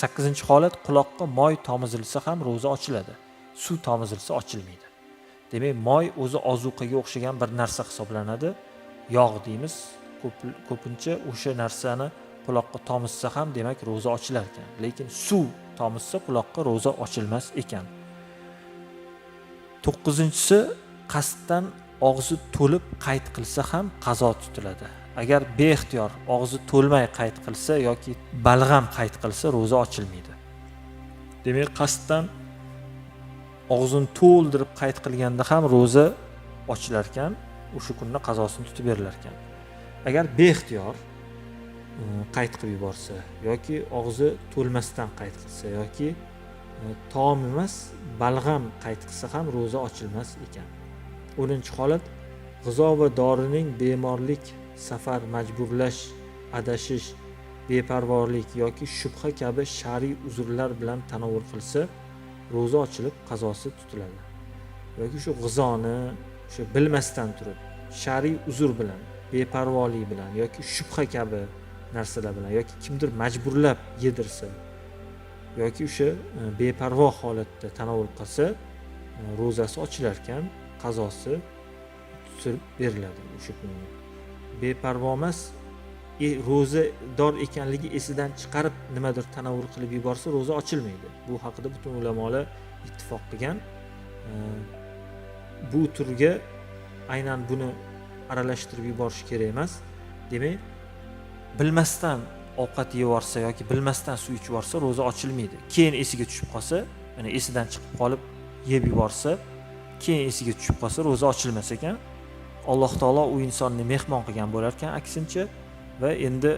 sakkizinchi holat quloqqa moy tomizilsa ham ro'za ochiladi. Suv tomizilsa ochilmaydi. Demak moy o'zi ozuqaga o'xshagan bir narsa hisoblanadi. Yog' deymiz ko'pincha o'sha narsani quloqqa tomizsa ham demak ro'za ochilar ekan. Lekin suv tomizsa quloqqa ro'za ochilmas ekan. To'qqizinchisi qasddan og'zi to'lib qayt qilsa ham qazo tutiladi. Agar beixtiyor og'zi to'lmay qayd qilsa yoki balg'am qayd qilsa ro'za ochilmaydi. Demak qasddan og'zini to'ldirib qayd qilganda ham ro'za ochilar ekan o'sha kunni qazosini tutib berilar ekan agar beixtiyor qayt qayd qilib yuborsa yoki og'zi to'lmasdan qayd qilsa yoki e, taom emas balg'am qayd qilsa ham ro'za ochilmas ekan. O'ninchi holat g'izo va dorining bemorlik safar majburlash adashish beparvolik yoki shubha kabi shar'iy uzrlar bilan tanovul qilsa ro'za ochilib qazosi tutiladi. Yoki shu g'izoni o'sha bilmasdan turib shar'iy uzr bilan beparvolik bilan yoki shubha kabi narsalar bilan yoki kimdir majburlab yedirsa yoki o'sha e, beparvo holatda tanovul qilsa e, ro'zasi ochilar ekan qazosi tutilib beriladi o'sha kunga beparvo emas e, ro'zador ekanligi esidan chiqarib nimadir tanovul qilib yuborsa ro'za ochilmaydi. Bu haqida butun ulamolar ittifoq qilgan. E, bu turga aynan buni aralashtirib yuborish kerak emas. Demak bilmasdan ovqat yeb yuborsa yoki bilmasdan suv ichib yuborsa ro'za ochilmaydi. Keyin esiga tushib qolsa ya'ni esidan chiqib qolib yeb yuborsa keyin esiga tushib qolsa ro'za ochilmas ekan alloh taolo u insonni mehmon qilgan bo'lar ekan aksincha. Va endi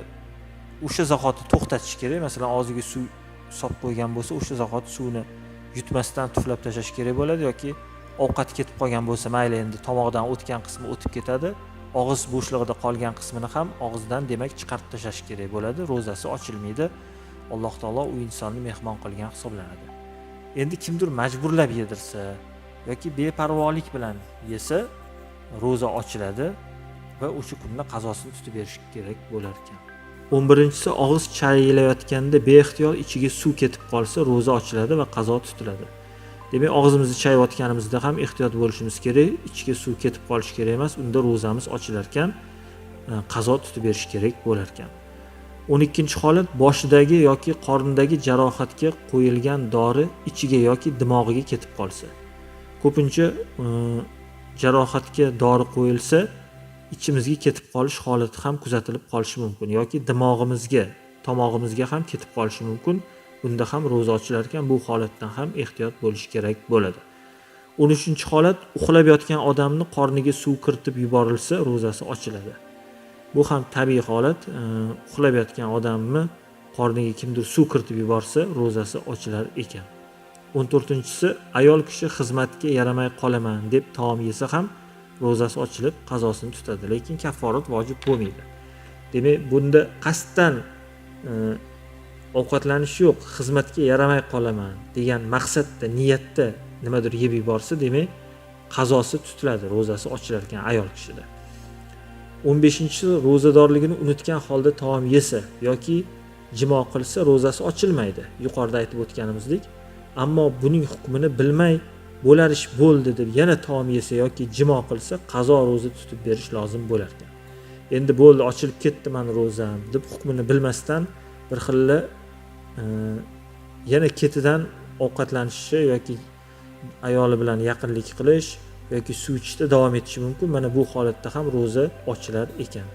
o'sha zahoti to'xtatish kerak. Masalan og'ziga suv solib qo'ygan bo'lsa o'sha zahoti suvni yutmasdan tuflab tashlash kerak bo'ladi yoki ovqat ketib qolgan bo'lsa mayli endi tomoqdan o'tgan qismi o'tib ketadi. Og'iz bo'shlig'ida qolgan qismini ham og'izdan demak chiqarib tashlash kerak bo'ladi. Ro'zasi ochilmaydi. Alloh taolo u insonni mehmon qilgan hisoblanadi. Endi kimdir majburlab yedirsa yoki beparvolik bilan yesa ro'za ochiladi va o'sha kunda qazosini tutib berish kerak bo'lar ekan. O'n birinchisi og'iz chayilayotganda beixtiyor ichiga suv ketib qolsa ro'za ochiladi va qazo tutiladi. Demak og'zimizni chayayotganimizda ham ehtiyot bo'lishimiz kerak ichiga suv ketib qolishi kerak emas unda ro'zamiz ochilar ekan e, qazo tutib berish kerak bo'lar ekan. O'n ikkinchi holat boshidagi yoki qornidagi jarohatga qo'yilgan dori ichiga yoki dimog'iga ketib qolsa. Ko'pincha e, jarohatga dori qo'yilsa ichimizga ketib qolish holati ham kuzatilib qolishi mumkin yoki dimog'imizga tomog'imizga ham ketib qolishi mumkin. Bunda ham ro'za ochilar ekan bu holatdan ham ehtiyot bo'lish kerak bo'ladi. O'n uchinchi holat uxlab yotgan odamni qorniga suv kiritib yuborilsa ro'zasi ochiladi. Bu ham tabiiy holat. Uxlab yotgan odamni qorniga kimdir suv kiritib yuborsa ro'zasi ochilar ekan. O'n to'rtinchisi ayol kishi xizmatga yaramay qolaman deb taom yesa ham ro'zasi ochilib qazosini tutadi. Lekin kafforat vojib bo'lmaydi. Demak bunda qasddan e, ovqatlanish yo'q xizmatga yaramay qolaman degan maqsadda niyatda nimadir yeb yuborsa demak qazosi tutiladi ro'zasi ochilar ekan ayol kishida. O'n beshinchisi ro'zadorligini unutgan holda taom yesa yoki jimo qilsa ro'zasi ochilmaydi. Yuqorida aytib o'tganimizdek ammo buning hukmini bilmay bo'lar ish bo'ldi deb yana taom yesa yoki jimo qilsa qazo ro'za tutib berish lozim bo'larkan endi bo'ldi ochilib ketdi mani ro'zam deb hukmini bilmasdan bir xilla e, yana ketidan ovqatlanishi yoki ayoli bilan yaqinlik qilish yoki suv ichishda davom etishi mumkin. Mana bu holatda ham ro'za ochilar ekan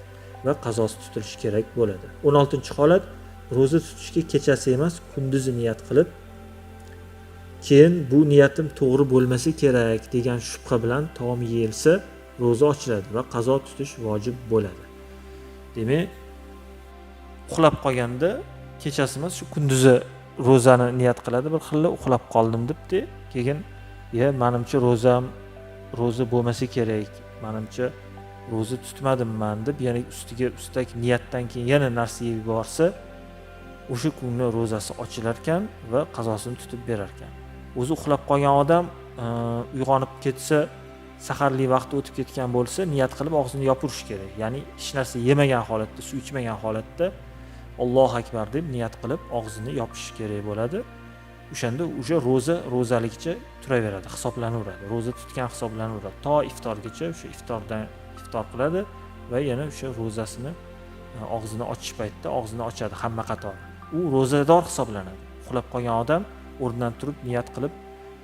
va qazosi tutilishi kerak bo'ladi. O'n oltinchi holat ro'za tutishga kechasi emas kunduzi niyat qilib keyin bu niyatim to'g'ri bo'lmasa kerak degan shubha bilan taom yeyilsa ro'za ochiladi va qazo tutish vojib bo'ladi. Demak uxlab qolganda kechasi emas shu kunduzi ro'zani niyat qiladi bir xilla uxlab qoldim debdi. Keyin ye manimcha ro'zam ro'za bo'lmasa kerak manimcha ro'za tutmadimman deb yana ustiga ustak niyatdan keyin yana narsa yeb yuborsa o'sha kunni ro'zasi ochilar ekan va qazosini tutib berar o'zi uxlab qolgan odam e, uyg'onib ketsa saharlik vaqti o'tib ketgan bo'lsa niyat qilib og'zini yopirish kerak. Ya'ni hech narsa yemagan holatda suv ichmagan holatda ollohu akbar deb niyat qilib og'zini yopishi kerak bo'ladi. O'shanda o'sha ro'za ro'zaligicha turaveradi hisoblanaveradi. Ro'za tutgan hisoblanaveradi to iftorgacha o'sha iftordan iftor qiladi va yana o'sha ro'zasini e, og'zini ochish paytida og'zini ochadi hamma qatori. U ro'zador hisoblanadi. Uxlab qolgan odam o'rnidan turib niyat qilib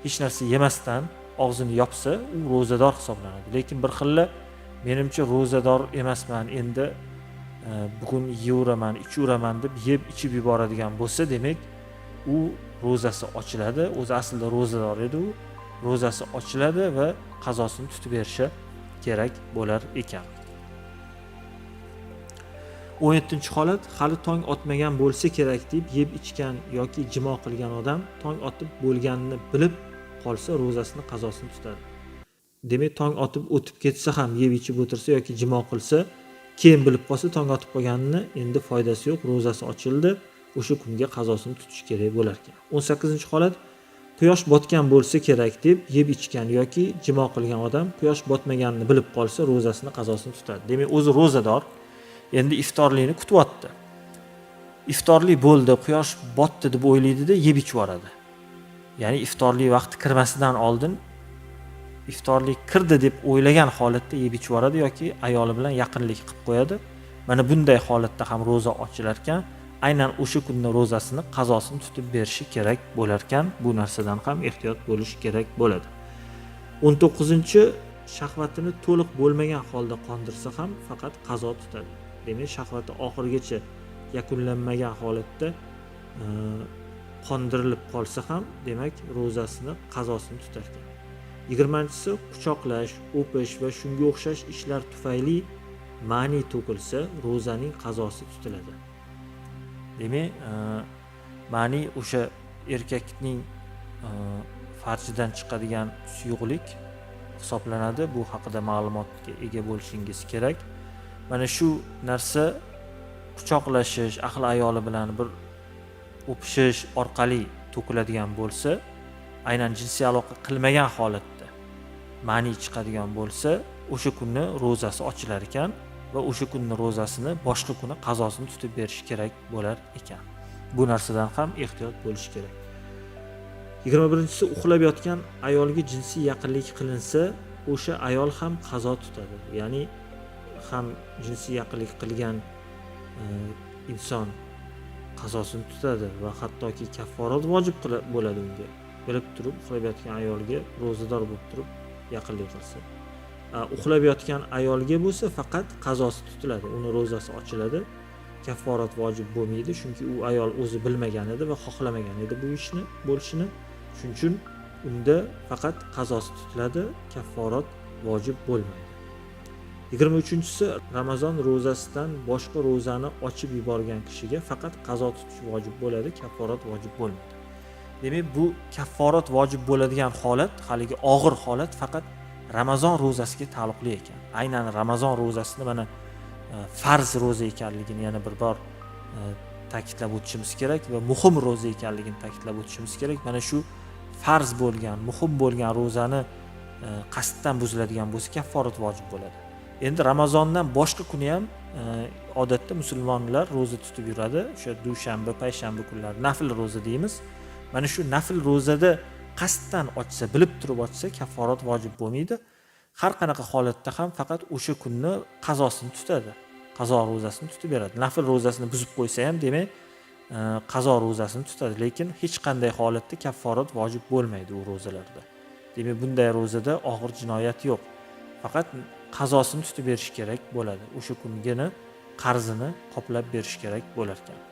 hech narsa yemasdan og'zini yopsa u ro'zador hisoblanadi. Lekin bir xilla menimcha ro'zador emasman endi e, bugun yeyveraman ichaveraman deb yeb ichib yuboradigan bo'lsa demak u ro'zasi ochiladi. O'zi aslida ro'zador edi u. Ro'zasi ochiladi va qazosini tutib berishi kerak bo'lar ekan. O'n yettinchi holat hali tong otmagan bo'lsa kerak deb yeb ichgan yoki jimo qilgan odam tong otib bo'lganini bilib qolsa ro'zasini qazosini tutadi. Demak tong otib o'tib ketsa ham yeb ichib o'tirsa yoki jimo qilsa keyin bilib qolsa tong otib qolganini endi foydasi yo'q ro'zasi ochildi o'sha kunga qazosini tutish kerak bo'lar ekan. o'n sakkizinchi holat quyosh botgan bo'lsa kerak deb yeb ichgan yoki jimo qilgan odam quyosh botmaganini bilib qolsa ro'zasini qazosini tutadi. Demak o'zi ro'zador endi iftorlikni kutyapti. Iftorlik bo'ldi quyosh botdi deb o'ylaydida yeb ichib yuboradi. Ya'ni iftorlik vaqti kirmasidan oldin iftorlik kirdi deb o'ylagan holatda yeb ichib yuboradi yoki ayoli bilan yaqinlik qilib qo'yadi. Mana bunday holatda ham ro'za ochilar ekan. Aynan o'sha kunni ro'zasini qazosini tutib berishi kerak bo'lar ekan. Bu narsadan ham ehtiyot bo'lish kerak bo'ladi. o'n to'qqizinchi shahvatini to'liq bo'lmagan holda qondirsa ham faqat qazo tutadi. Demak shahvati oxirigacha yakunlanmagan holatda e, qondirilib qolsa ham demak ro'zasini qazosini tutar ekan yigirmanchisi quchoqlash o'pish va shunga o'xshash ishlar tufayli ma'ni to'kilsa ro'zaning qazosi tutiladi. Demak e, ma'ni o'sha erkakning e, farjidan chiqadigan suyuqlik hisoblanadi. Bu haqida ma'lumotga ega bo'lishingiz kerak. Mana shu narsa quchoqlashish ahli ayoli bilan bir o'pishish orqali to'kiladigan bo'lsa aynan jinsiy aloqa qilmagan holatda ma'ni chiqadigan bo'lsa o'sha kunni ro'zasi ochilar ekan va o'sha kunni ro'zasini boshqa kuni qazosini tutib berish kerak bo'lar ekan. Bu narsadan ham ehtiyot bo'lish kerak. Yigirma birinchisi uxlab yotgan ayolga jinsiy yaqinlik qilinsa o'sha ayol ham qazo tutadi. Ya'ni ham jinsiy yaqinlik qilgan e, inson qazosini tutadi va hattoki kafforat vojib bo'ladi unga. Bilib turib uxlab yotgan ayolga ro'zador bo'lib turib yaqinlik qilsa. Uxlab yotgan ayolga bo'lsa faqat qazosi tutiladi uni ro'zasi ochiladi. Kafforat vojib bo'lmaydi chunki u ayol o'zi bilmagan edi va xohlamagan edi bu ishni bo'lishini. Shuning uchun unda faqat qazosi tutiladi kafforat vojib bo'lmaydi. Yigirma uchinchisi ramazon ro'zasidan boshqa ro'zani ochib yuborgan kishiga faqat qazo tutish vojib bo'ladi kafforat vojib bo'lmaydi. Demak bu kafforat vojib bo'ladigan holat haligi og'ir holat faqat ramazon ro'zasiga taalluqli ekan. Aynan ramazon ro'zasini mana e, farz ro'za ekanligini yana bir bor e, ta'kidlab o'tishimiz kerak va muhim ro'za ekanligini ta'kidlab o'tishimiz kerak. Mana shu farz bo'lgan muhim bo'lgan ro'zani e, qasddan buziladigan bo'lsa kafforat vojib bo'ladi. Endi ramazondan boshqa kuni ham e, odatda musulmonlar ro'za tutib yuradi. O'sha dushanba payshanba kunlari nafl ro'za deymiz. Mana shu nafl ro'zada qasddan ochsa bilib turib ochsa kafforat vojib bo'lmaydi. Har qanaqa holatda ham faqat o'sha kunni qazosini tutadi qazo ro'zasini tutib beradi. Nafl ro'zasini buzib qo'ysa ham demak e, qazo ro'zasini tutadi. Lekin hech qanday holatda kafforat vojib bo'lmaydi u ro'zalarda. Demak bunday ro'zada og'ir jinoyat yo'q. Faqat qazosini tutib berish kerak bo'ladi. O'sha kungini qarzini qoplab berish kerak bo'lar ekan